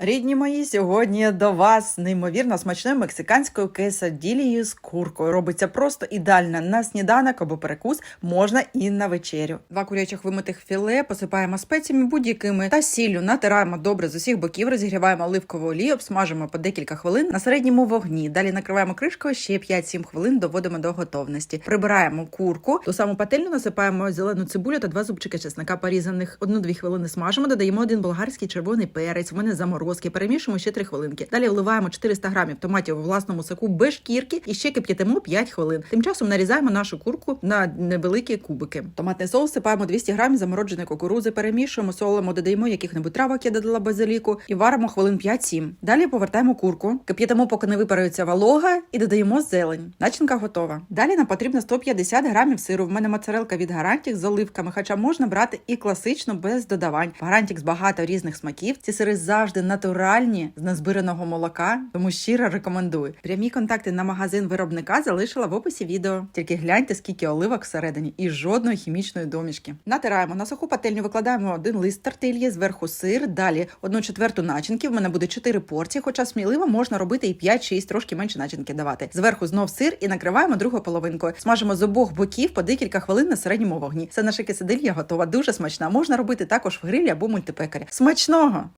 Рідні мої, сьогодні до вас неймовірно смачною мексиканською quesadillою з куркою. Робиться просто ідеально на сніданок або перекус, можна і на вечерю. Два курячих вимитих філе посипаємо спеціями будь-якими та сіллю, натираємо добре з усіх боків, розігріваємо оливкову олію, обсмажимо по декілька хвилин на середньому вогні. Далі накриваємо кришкою ще 5-7 хвилин, доводимо до готовності. Прибираємо курку, ту саму пательню насипаємо зелену цибулю та два зубчики чесника порізаних. Одну-дві хвилини смажимо, додаємо один болгарський червоний перець. У мене заморозки. Перемішуємо ще 3 хвилинки. Далі вливаємо 400 грамів томатів у власному соку без шкірки і ще кип'ятимо 5 хвилин. Тим часом нарізаємо нашу курку на невеликі кубики. Томатний соус сипаємо 200 грамів замородженої кукурузи, перемішуємо, солимо, додаємо яких-небудь травок, я додала базиліку, і варимо хвилин 5-7. Далі повертаємо курку, кип'ятимо, поки не випарується волога, і додаємо зелень. Начинка готова. Далі нам потрібно 150 грамів сиру. В мене моцарелка від гарантік з оливками, хоча можна брати і класично без додавань. Гарантік з багато різних смаків. Ці сири завжди натуральні з незбираного молока, тому щиро рекомендую. Прямі контакти на магазин виробника залишила в описі відео. Тільки гляньте, скільки оливок всередині і жодної хімічної домішки. Натираємо на суху пательню, викладаємо один лист тортильї, зверху сир, далі одну четверту начинки. В мене буде 4 порції, хоча сміливо можна робити і 5-6, трошки менше начинки давати. Зверху знов сир і накриваємо другою половинкою. Смажимо з обох боків по декілька хвилин на середньому вогні. Це наша кисадилья готова, дуже смачна. Можна робити також в грилі або мультипекарі. Смачного!